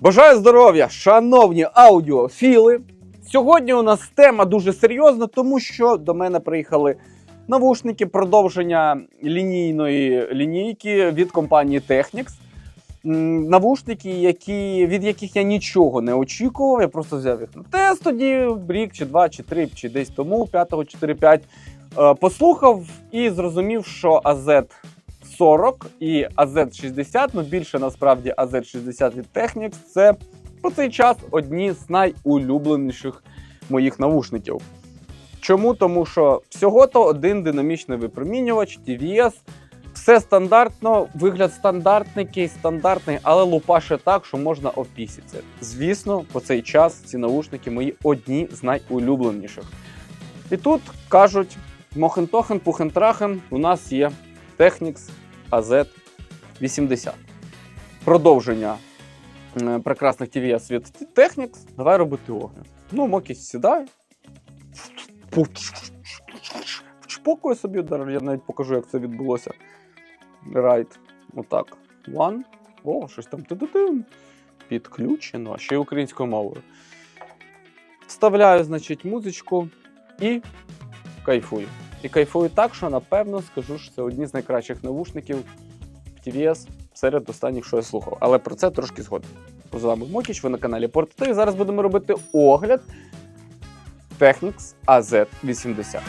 Бажаю здоров'я, шановні аудіофіли. Сьогодні у нас тема дуже серйозна, тому що до мене приїхали навушники продовження лінійної лінійки від компанії Technics. Навушники, які, від яких я нічого не очікував. Я просто взяв їх на тест тоді, рік чи два, чи три, чи десь тому, 5 4 5 Е, Послухав і зрозумів, що AZ 40 і AZ60, ну більше насправді AZ60 від Technics, це по цей час одні з найулюбленіших моїх навушників. Чому? Тому що всього-то один динамічний випромінювач, TVS, все стандартно, вигляд стандартний, стандартний, але лупаше так, що можна опіситися. Звісно, по цей час ці навушники мої одні з найулюбленіших. І тут кажуть: Мохентохен, Пухентрахен, у нас є Technics AZ80. Продовження прекрасних TVS від Technics. Давай робити огляд. Ну, Мокісь сідає. Чпокує собі, я навіть покажу, як це відбулося. Райт. Отак. One. О, щось там. Підключено, ще й українською мовою. Вставляю, значить, музичку і кайфую. І кайфую так, що напевно скажу, що це одні з найкращих навушників TVS серед останніх, що я слухав. Але про це трошки згодом. З вами Мокіч, ви на каналі Порт. І зараз будемо робити огляд Technics AZ80.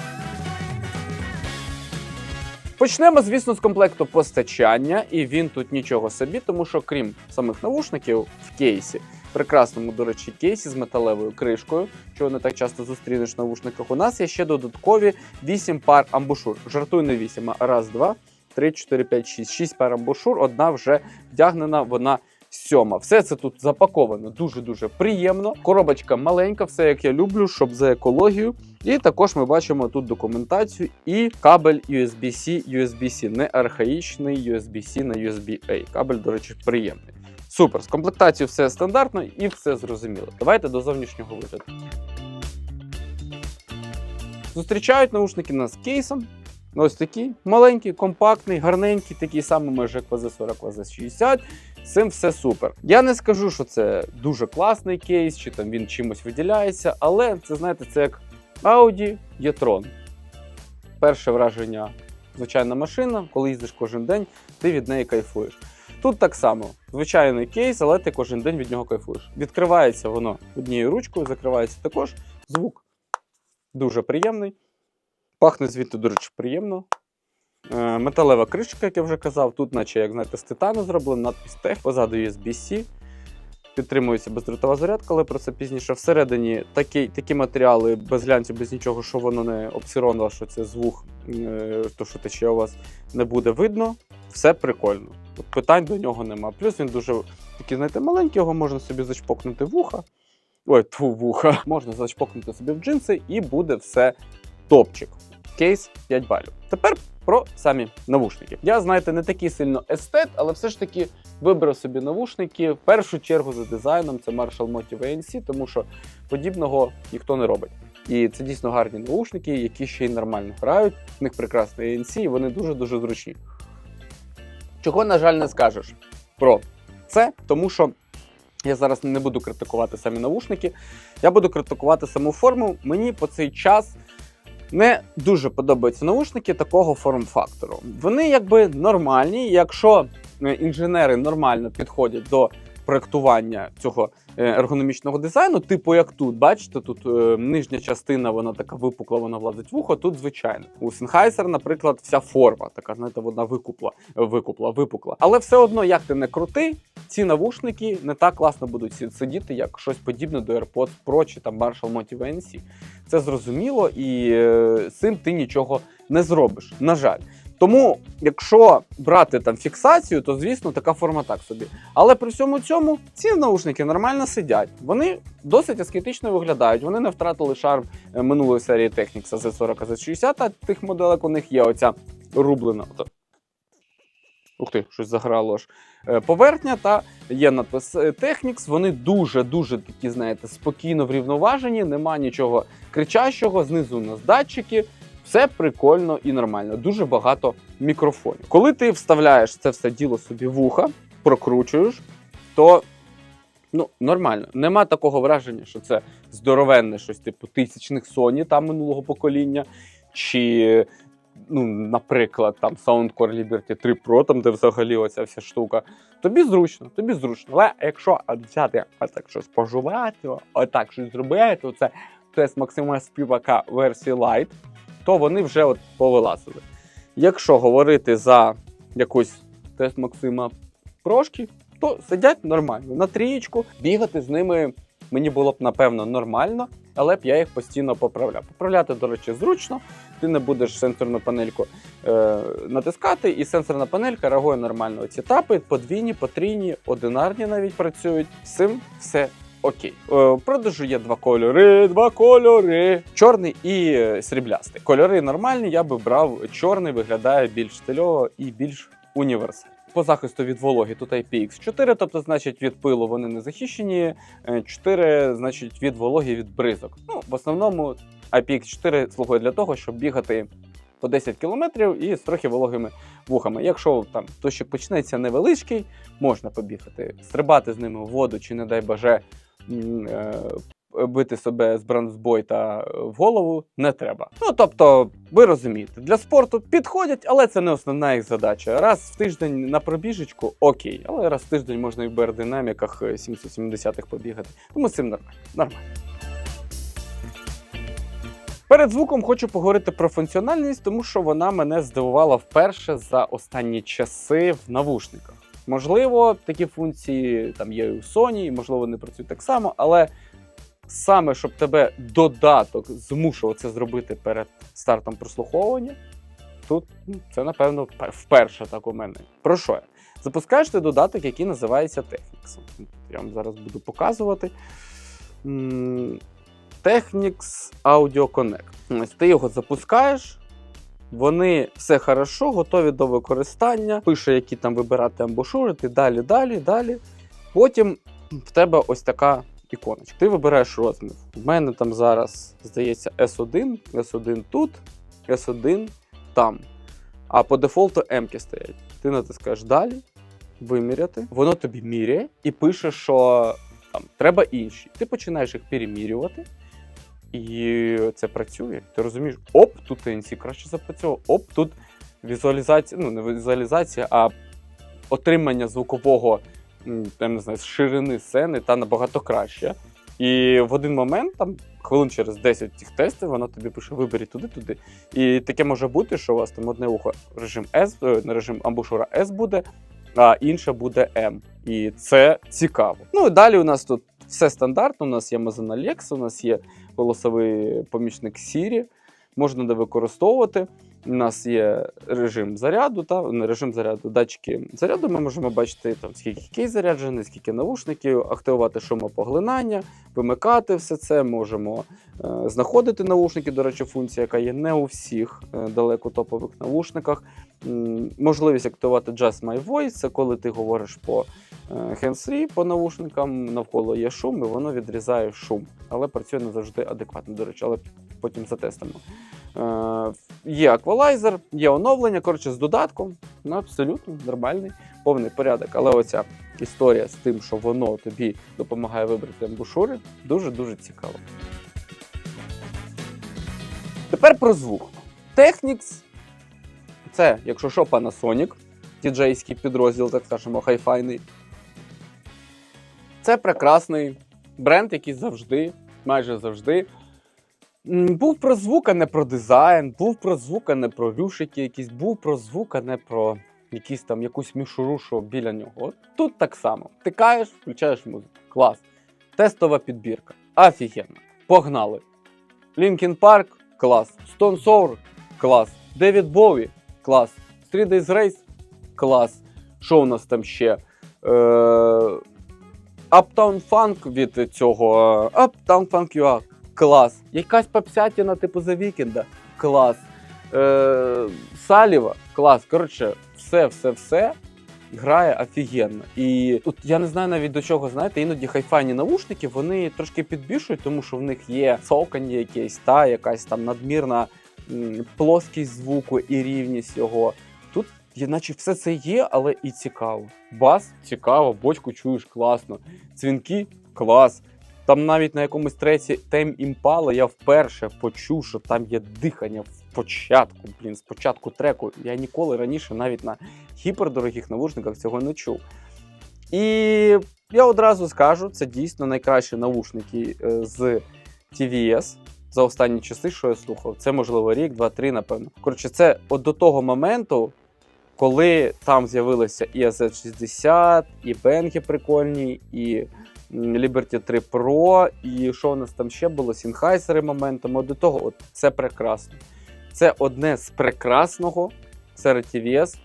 Почнемо, звісно, з комплекту постачання, і він тут нічого собі, тому що крім самих навушників в кейсі, прекрасному, до речі, кейсі з металевою кришкою, чого не так часто зустрінеш в навушниках. У нас є ще додаткові 8 пар амбушур. Жартую не 8, а раз, два, три, чотири, п'ять, шість. Шість пар амбушур, одна вже вдягнена, вона сьома. Все це тут запаковано дуже-дуже приємно. Коробочка маленька, все як я люблю, щоб за екологію. І також ми бачимо тут документацію і кабель USB-C, USB-C, не архаїчний USB-C на USB-A. Кабель, до речі, приємний. Супер, з комплектацією все стандартно і все зрозуміло. Давайте до зовнішнього вигляду. Зустрічають наушники нас кейсом. Ось такий маленький, компактний, гарненький, такий самий майже як VZ40, VZ60. З цим все супер. Я не скажу, що це дуже класний кейс, чи там він чимось виділяється, але це знаєте, це як Audi e-tron. Перше враження звичайна машина, коли їздиш кожен день, ти від неї кайфуєш. Тут так само звичайний кейс, але ти кожен день від нього кайфуєш. Відкривається воно однією ручкою, закривається також. Звук дуже приємний. Пахне звідти, речі, приємно. Е, Металева кришка, як я вже казав, тут, наче, як знаєте, з титану зроблено, надпис Tech, позаду USB-C. Підтримується бездротова зарядка, але про це пізніше. Всередині такі, такі матеріали без глянцю, без нічого, що воно не обсиронило, що це звук, е, то що тече у вас не буде видно. Все прикольно. Питань до нього нема. Плюс він дуже такий, знаєте, маленький, його можна собі зачпокнути вуха. Ой, тьфу, вуха. Можна зачпокнути собі в джинси і буде все топчик. Кейс 5 балів. Тепер про самі навушники. Я, знаєте, не такий сильно естет, але все ж таки вибрав собі навушники. В першу чергу за дизайном це Marshall Motive ANC, тому що подібного ніхто не робить. І це дійсно гарні навушники, які ще й нормально грають. В них прекрасний ANC, і вони дуже-дуже зручні. Чого, на жаль, не скажеш про це, тому що я зараз не буду критикувати самі навушники, я буду критикувати саму форму. Мені по цей час не дуже подобаються наушники такого форм-фактору. Вони якби нормальні, якщо е, інженери нормально підходять до проектування цього е, ергономічного дизайну, типу як тут, бачите, тут е, нижня частина, вона така випукла, вона влазить в ухо. Тут звичайно. У Sennheiser, наприклад, вся форма така, знаєте, вона викупла, викупла, випукла. Але все одно, як ти не крути, ці навушники не так класно будуть сидіти, як щось подібне до AirPods Pro чи там Marshall Motive ANC. Це зрозуміло, і е, цим ти нічого не зробиш. На жаль. Тому, якщо брати там фіксацію, то звісно така форма так собі. Але при всьому цьому ці наушники нормально сидять. Вони досить аскетично виглядають. Вони не втратили шарм е, минулої серії Technics Z40 Z60, а тих моделек у них є оця рублена. Ух ти, щось заграло ж. Е, Поверхня та є надпис е, Technics. Вони дуже-дуже такі, знаєте, спокійно врівноважені, нема нічого кричащого. Знизу у нас датчики. Все прикольно і нормально. Дуже багато мікрофонів. Коли ти вставляєш це все діло собі в вуха, прокручуєш, то Ну, нормально. Нема такого враження, що це здоровенне щось, типу тисячних Sony там минулого покоління, чи, ну, наприклад, там Soundcore Liberty 3 Pro, там, де взагалі оця вся штука. Тобі зручно, тобі зручно. Але якщо взяти отак щось споживати, отак щось зробити, оце тест Максима Співака версії Lite, то вони вже от повилазили. Якщо говорити за якусь тест Максима Прошки, то сидять нормально. На трієчку бігати з ними мені було б напевно нормально, але б я їх постійно поправляв. Поправляти, до речі, зручно. Ти не будеш сенсорну панельку е, натискати, і сенсорна панелька реагує нормально. Ці тапи подвійні, потрійні, одинарні навіть працюють. З цим все. Окей, Е, продажу є два кольори, два кольори. Чорний і е, сріблястий. Кольори нормальні, я би брав чорний, виглядає більш стильово і більш універсальний. По захисту від вологи тут IPX4, тобто, значить, від пилу вони не захищені. 4, значить, від вологи від бризок. Ну, в основному IPX4 слугує для того, щоб бігати по 10 кілометрів і з трохи вологими вухами. Якщо там дощик почнеться невеличкий, можна побігати, стрибати з ними в воду, чи не дай баже м, е, бити себе з бронзбойта в голову не треба. Ну тобто, ви розумієте, для спорту підходять, але це не основна їх задача. Раз в тиждень на пробіжечку окей, але раз в тиждень можна і в аеродинаміках 770-х побігати. Тому з цим нормально. нормально. Перед звуком хочу поговорити про функціональність, тому що вона мене здивувала вперше за останні часи в навушниках. Можливо, такі функції там є і у Sony, можливо, вони працюють так само, але саме щоб тебе додаток змушував це зробити перед стартом прослуховування, тут ну, це напевно вперше так у мене. Про що я? Запускаєш ти додаток, який називається Technics. Я вам зараз буду показувати. Technics Audio Connect. Ось ти його запускаєш. Вони все хорошо, готові до використання. Пише, які там вибирати амбушури, ти далі, далі, далі. Потім в тебе ось така іконочка. Ти вибираєш розмір. У мене там зараз, здається, S1, S1 тут, S1 там. А по дефолту М стоять. Ти натискаєш далі, виміряти. Воно тобі міряє і пише, що там треба інші. Ти починаєш їх перемірювати. І це працює. Ти розумієш, оп, тут ANC краще запрацьовував, оп, тут візуалізація, ну не візуалізація, а отримання звукового я не знаю, ширини сцени та набагато краще. І в один момент, там хвилин через 10 тих тестів, вона тобі пише: виберіть туди-туди. І таке може бути, що у вас там одне ухо режим S, е, не режим амбушура S буде, а інше буде M. І це цікаво. Ну і далі у нас тут все стандартно. У нас є Amazon Alexa, у нас є голосовий помічник Siri, можна де використовувати. У нас є режим заряду, та не режим заряду, датчики заряду. Ми можемо бачити там скільки кейс заряджений, скільки навушників, активувати шумопоглинання, вимикати все це. Можемо е, знаходити навушники. До речі, функція, яка є не у всіх е, далеко топових навушниках. М, можливість активувати Just My Voice, це коли ти говориш по е, по навушникам, навколо є шум, і воно відрізає шум, але працює не завжди адекватно, до речі, але потім затестимо. Е, є аквалайзер, є оновлення. Коротше, з додатком ну, абсолютно нормальний, повний порядок. Але оця історія з тим, що воно тобі допомагає вибрати амбушури, дуже-дуже цікаво. Тепер про звук. Technics це, якщо що, Panasonic, діджейський підрозділ, так скажемо, хайфайний. Це прекрасний бренд, який завжди, майже завжди, був про звук, а не про дизайн, був про звук, а не про рюшики якісь, був про звук, а не про якісь там якусь мішуру, що біля нього. От тут так само. Тикаєш, включаєш музику. Клас. Тестова підбірка. Офігенно. Погнали. Linkin Park – клас. Stone Sour – клас. Девід Бові – клас. Three Days Race – клас. Що у нас там ще? Е, Uptown Funk від цього е, Uptown Funk UA – клас. Якась попсятіна типу The Weeknd – клас. Е, Саліва – клас. Коротше, все, все, все грає офігенно. І тут я не знаю навіть до чого, знаєте, іноді хайфайні наушники вони трошки підбільшують, тому що в них є цокання якесь, та якась там надмірна м, плоскість звуку і рівність його. Є, наче все це є, але і цікаво. Бас цікаво, бочку чуєш класно. Дзвінки клас. Там навіть на якомусь треці тем імпала я вперше почув, що там є дихання в початку. Блін, з треку. Я ніколи раніше навіть на гіпердорогих навушниках цього не чув. І я одразу скажу, це дійсно найкращі навушники е, з TVS за останні часи, що я слухав. Це можливо рік, два, три, напевно. Коротше, це от до того моменту, коли там з'явилися і AZ60, і бенги прикольні, і Liberty 3 Pro, і що у нас там ще було? Сінхайсери моментом. От до того, от це прекрасно. Це одне з прекрасного серед TVS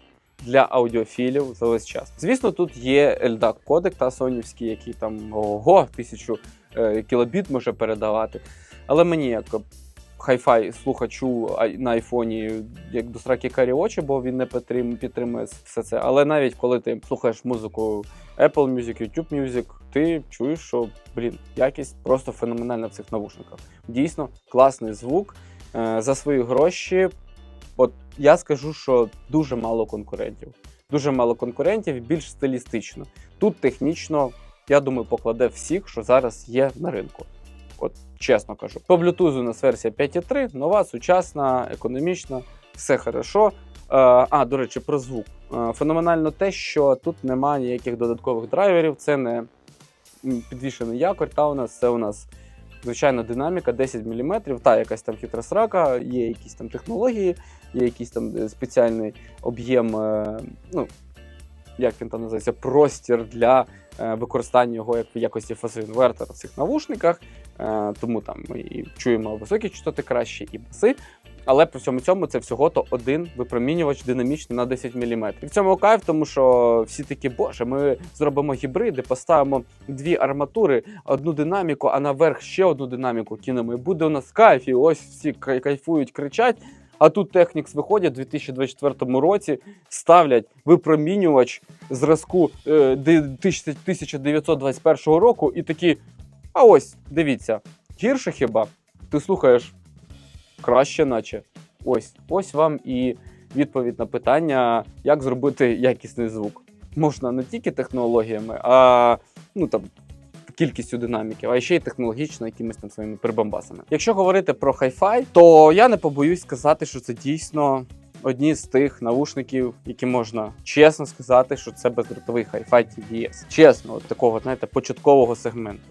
для аудіофілів за весь час. Звісно, тут є LDAC кодек та сонівський, який там ого, тисячу е, кілобіт може передавати. Але мені як хай-фай слухачу на айфоні, як до сраки карі очі, бо він не підтримує все це. Але навіть коли ти слухаєш музику Apple Music, YouTube Music, ти чуєш, що блін, якість просто феноменальна в цих навушниках. Дійсно класний звук. Е, За свої гроші. От я скажу, що дуже мало конкурентів. Дуже мало конкурентів, більш стилістично. Тут технічно, я думаю, покладе всіх, що зараз є на ринку. От чесно кажу. По Bluetooth у нас версія 5.3, нова, сучасна, економічна, все хорошо. Е, а, до речі, про звук. Е, Феноменально те, що тут немає ніяких додаткових драйверів, це не підвішений якорь, та у нас це у нас звичайна динаміка 10 мм, та якась там хитра срака, є якісь там технології, є якийсь там е, спеціальний об'єм, ну, як він там називається, простір для використання його як в якості фазоінвертора в цих навушниках. Е, тому там ми і чуємо високі частоти краще, і баси. Але при всьому цьому це всього то один випромінювач динамічний на 10 мм. І в цьому кайф, тому що всі такі, боже, ми зробимо гібриди, поставимо дві арматури, одну динаміку, а наверх ще одну динаміку кинемо. І буде у нас кайф. І ось всі кай- кайфують, кричать. А тут Technics виходять у 2024 році, ставлять випромінювач зразку е, ди- тисяч- 1921 року, і такі. А ось, дивіться, гірше хіба? Ти слухаєш краще, наче. Ось, ось вам і відповідь на питання, як зробити якісний звук. Можна не тільки технологіями, а ну там. Кількістю динаміків, а ще й технологічно якимись там своїми прибамбасами. Якщо говорити про хай-фай, то я не побоюсь сказати, що це дійсно одні з тих навушників, які можна чесно сказати, що це бездротовий хай-фай TVS. Чесно, от такого, знаєте, початкового сегменту.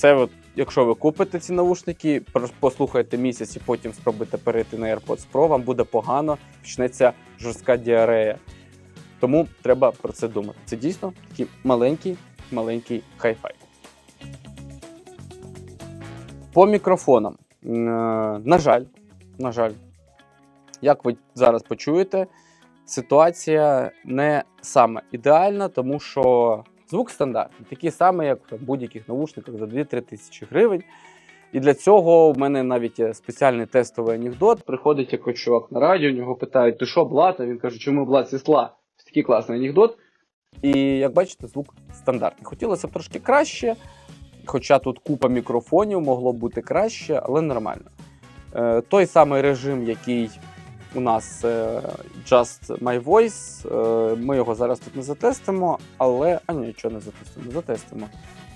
Це от, якщо ви купите ці навушники, послухаєте місяць і потім спробуєте перейти на AirPods Pro, вам буде погано, почнеться жорстка діарея. Тому треба про це думати. Це дійсно такий маленький, маленький хай-фай. По мікрофонам. Е, На жаль, на жаль, як ви зараз почуєте, ситуація не саме ідеальна, тому що звук стандартний, такий самий, як в будь-яких наушниках за 2-3 тисячі гривень. І для цього в мене навіть спеціальний тестовий анекдот. Приходить якийсь чувак на радіо, у нього питають, ти що, блат? А він каже, чому блат сісла? Ось Такий класний анекдот. І як бачите, звук стандартний. Хотілося б трошки краще, хоча тут купа мікрофонів могло бути краще, але нормально. Е, той самий режим, який у нас е, Just My Voice, е, ми його зараз тут не затестимо, але. А ні, нічого не затестимо, затестимо.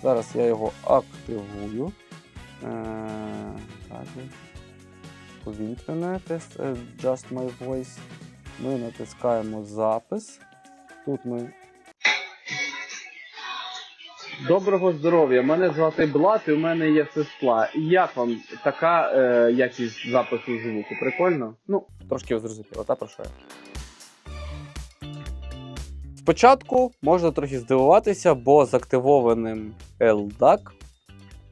Зараз я його активую. Е, так, повітряне тест е, Just My Voice. Ми натискаємо запис. Тут ми. Доброго здоров'я! Мене звати Блат, і у мене є сестла. Як вам така е, якість запису звуку? Прикольно? Ну, трошки зрозуміло, та про що я. Спочатку можна трохи здивуватися, бо з активованим LDAC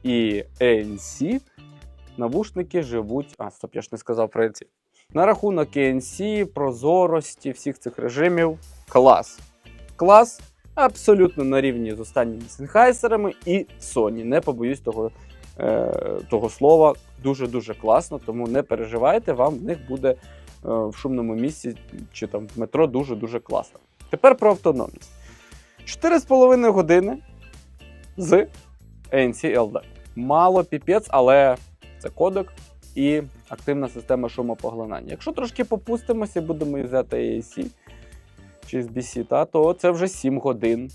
і ANC навушники живуть. А, стоп, я ж не сказав про ANC. На рахунок ANC, прозорості, всіх цих режимів клас. Клас абсолютно на рівні з останніми сенхайсерами і Sony. Не побоюсь того, е, того слова. Дуже-дуже класно, тому не переживайте, вам в них буде е, в шумному місці чи там в метро дуже-дуже класно. Тепер про автономність. 4,5 години з ANC LD. Мало піпець, але це кодек і активна система шумопоглинання. Якщо трошки попустимося будемо взяти AAC, HSBC, та, то це вже 7 годин.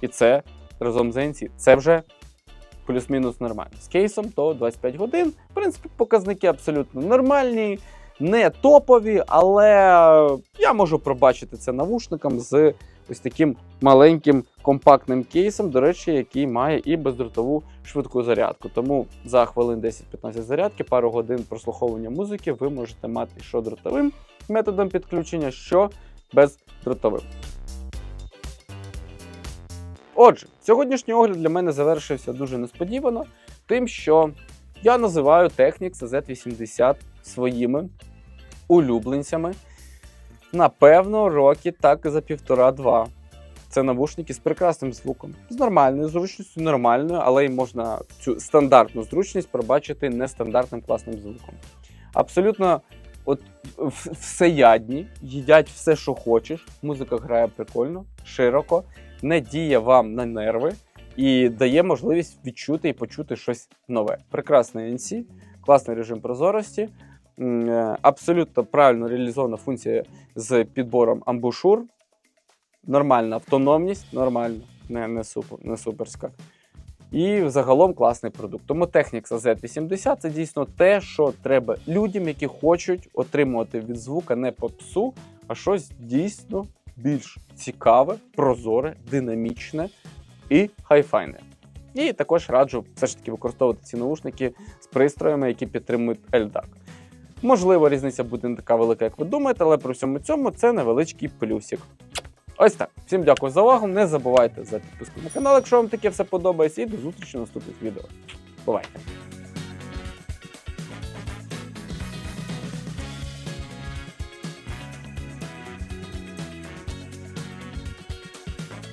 І це разом з NC, це вже плюс-мінус нормально. З кейсом то 25 годин. В принципі, показники абсолютно нормальні, не топові, але я можу пробачити це навушникам з ось таким маленьким компактним кейсом, до речі, який має і бездротову швидку зарядку. Тому за хвилин 10-15 зарядки, пару годин прослуховування музики ви можете мати що дротовим методом підключення, що бездротовим. Отже, сьогоднішній огляд для мене завершився дуже несподівано, тим, що я називаю Technics Z80 своїми улюбленцями. Напевно, роки так за півтора-два. Це навушники з прекрасним звуком, з нормальною зручністю, нормальною, але й можна цю стандартну зручність пробачити нестандартним класним звуком. Абсолютно от в- всеядні, їдять все, що хочеш. Музика грає прикольно, широко, не діє вам на нерви і дає можливість відчути і почути щось нове. Прекрасний NC, класний режим прозорості, е, абсолютно правильно реалізована функція з підбором амбушур. Нормальна автономність, нормально, не, не, супер, не суперська. І загалом класний продукт. Тому Technics Z80 це дійсно те, що треба людям, які хочуть отримувати від звука не попсу, а щось дійсно більш цікаве, прозоре, динамічне і хайфайне. І також раджу все ж таки використовувати ці наушники з пристроями, які підтримують LDAC. Можливо, різниця буде не така велика, як ви думаєте, але при всьому цьому це невеличкий плюсик. Ось так. Всім дякую за увагу. Не забувайте за підписку на канал, якщо вам таке все подобається, і до зустрічі в наступних відео. Бувайте!